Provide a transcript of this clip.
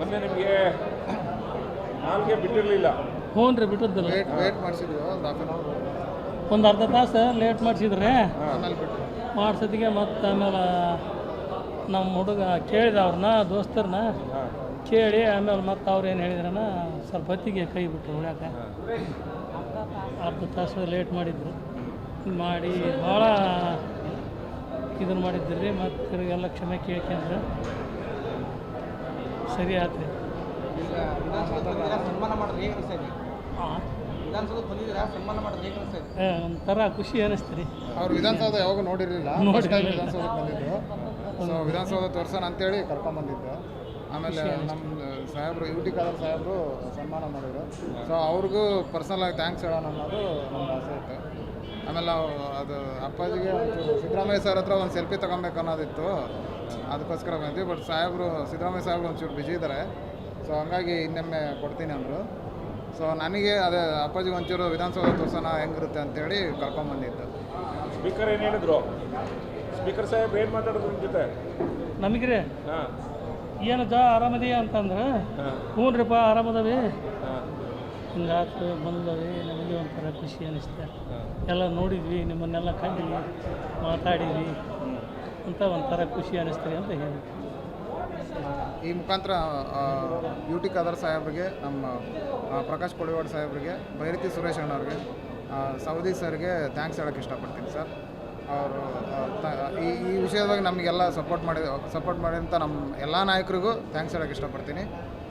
ಮೊನ್ನೆ ನಿಮಗೆ ನಾಲ್ಗೆ ಬಿಟ್ಟಿರಲಿಲ್ಲ. ಹ್ಞೂ ರೀ ಬಿಟ್ಟದ್ದಲ್ಲ ವೇಟ್ ವೇಟ್ ಒಂದು ಹಾಫ್ ಆನ್ ಒಂದು ಅರ್ಧ ತಾಸು ಲೇಟ್ ಮಾಡಿಸಿದ್ರೆ? ಮಾಡ್ಸೋದಿಗೆ ಮತ್ತು ಆಮೇಲೆ ನಮ್ಮ ಹುಡುಗ ಕೇಳಿದ ಅವ್ರನ್ನ ದೋಸ್ತರನ್ನ ಕೇಳಿ ಆಮೇಲೆ ಮತ್ತೆ ಅವ್ರು ಏನು ಹೇಳಿದ್ರನ ಸ್ವಲ್ಪ ಹೊತ್ತಿಗೆ ಕೈ ಬಿಟ್ಟರು ಉಳ್ಯಾಕ ಅರ್ಧ ತಾಸು ಲೇಟ್ ಮಾಡಿದ್ರು. ಮಾಡಿ ಭಾಳ ಇದನ್ನು ಮಾಡಿದ್ರಿ ಮತ್ತು ತಿರ್ಗೆಲ್ಲ ಕ್ಷಮೆ ಕೇಳ್ಕೊಂಡ್ರೆ ಸರಿ ಆಯ್ತು ಸನ್ಮಾನ ಮಾಡೋದು ಹೇಗೆ ಅನಿಸ್ತದೆ ಹಾಂ ವಿಧಾನಸೌಧ ಬಂದಿದ್ದೀರಾ ಸನ್ಮಾನ ಮಾಡೋದು ಹೇಗೆ ಅನಿಸ್ತದೆ ಒಂಥರ ಖುಷಿ ಅನಿಸ್ತೀರಿ. ಅವ್ರು ವಿಧಾನಸೌಧ ಯಾವಾಗ ನೋಡಿರಲಿಲ್ಲ. ವಿಧಾನಸೌಧ ವಿಧಾನಸೌಧಕ್ಕೆ ಬಂದಿದ್ದು. ಸೊ ವಿಧಾನಸೌಧ ತೋರ್ಸೋಣ ಅಂತೇಳಿ ಕರ್ಕೊಂಬಂದಿದ್ದು. ಆಮೇಲೆ ನಮ್ಮ ಸಾಹೇಬರು ಯು ಟಿ ಸಾಹೇಬ್ರು ಸಾಹೇಬರು ಸನ್ಮಾನ ಮಾಡಿದ್ರು. ಸೊ ಅವ್ರಿಗೂ ಪರ್ಸನಲ್ ಆಗಿ ಥ್ಯಾಂಕ್ಸ್ ಹೇಳೋಣ ಅನ್ನೋದು ನಮ್ಮ ಆಸೆ ಇತ್ತು. ಆಮೇಲೆ ನಾವು ಅದು ಅಪ್ಪಾಜಿಗೆ ಒಂಚೂರು ಸಿದ್ದರಾಮಯ್ಯ ಸರ್ ಹತ್ರ ಒಂದು ಸೆಲ್ಫಿ ತೊಗೊಬೇಕು ಅನ್ನೋದಿತ್ತು. ಅದಕ್ಕೋಸ್ಕರ ಬಂದ್ವಿ. ಬಟ್ ಸಾಹೇಬರು ಸಿದ್ದರಾಮಯ್ಯ ಸಾಹೇಬ್ರು ಒಂಚೂರು ಬಿಜಿ ಇದ್ದಾರೆ ಸೊ ಹಂಗಾಗಿ ಇನ್ನೊಮ್ಮೆ ಕೊಡ್ತೀನಿ ಅಂದರು. ಸೊ ನನಗೆ ಅದೇ ಅಪ್ಪಾಜಿಗೆ ಒಂಚೂರು ವಿಧಾನಸೌಧ ತೋರ್ಸೋಣ ಹೆಂಗಿರುತ್ತೆ ಅಂತೇಳಿ ಕರ್ಕೊಂಬಂದಿದ್ದು. ಸ್ಪೀಕರ್ ಏನು ಹೇಳಿದ್ರು? ಸ್ಪೀಕರ್ ಸಾಹೇಬ್ ಏನು ಮಾತಾಡೋದು ನಿಮ್ಮ ಜೊತೆ? ನಮಗೆ ರೀ ಹಾಂ. ಏನು ಜಾ ಆರಾಮದಿ ಅಂತಂದ್ರೆ? ಹಾಂ. ಹ್ಞೂ ರೀಪ್ಪ ಆರಾಮದವಿ? ಹಾಂ. ಹಿಂಗಾತು ಬಂದವಿ ನಮಗೆ ಒಂಥರ ಖುಷಿ ಅನ್ನಿಸ್ತು ಎಲ್ಲ ನೋಡಿದ್ವಿ, ನಿಮ್ಮನ್ನೆಲ್ಲ ಕಂಡಿವಿ ಮಾತಾಡಿದ್ವಿ. ಅಂತ ಒಂಥರ ಖುಷಿ ಅನ್ನಿಸ್ತೀವಿ ಅಂತ ಹೇಳಿ ಈ ಮುಖಾಂತರ ಯು ಟಿ ಖಾದರ್ ಸಾಹೇಬ್ರಿಗೆ, ನಮ್ಮ ಪ್ರಕಾಶ್ ಕೊಳಿವಾಡ್ ಸಾಹೇಬ್ರಿಗೆ, ಬೈರತಿ ಸುರೇಶ್ ಅಣ್ಣವ್ರಿಗೆ ಸೌದಿ ಸರ್ಗೆ ಥ್ಯಾಂಕ್ಸ್ ಹೇಳೋಕ್ಕೆ ಇಷ್ಟಪಡ್ತೀನಿ ಸರ್. ಅವರು ಈ ಈ ವಿಷಯದಾಗ ನಮಗೆಲ್ಲ ಸಪೋರ್ಟ್ ಮಾಡಿ ಸಪೋರ್ಟ್ ಮಾಡಿದಂಥ ನಮ್ಮ ಎಲ್ಲ ನಾಯಕರಿಗೂ ಥ್ಯಾಂಕ್ಸ್ ಹೇಳೋಕ್ಕೆ ಇಷ್ಟಪಡ್ತೀನಿ.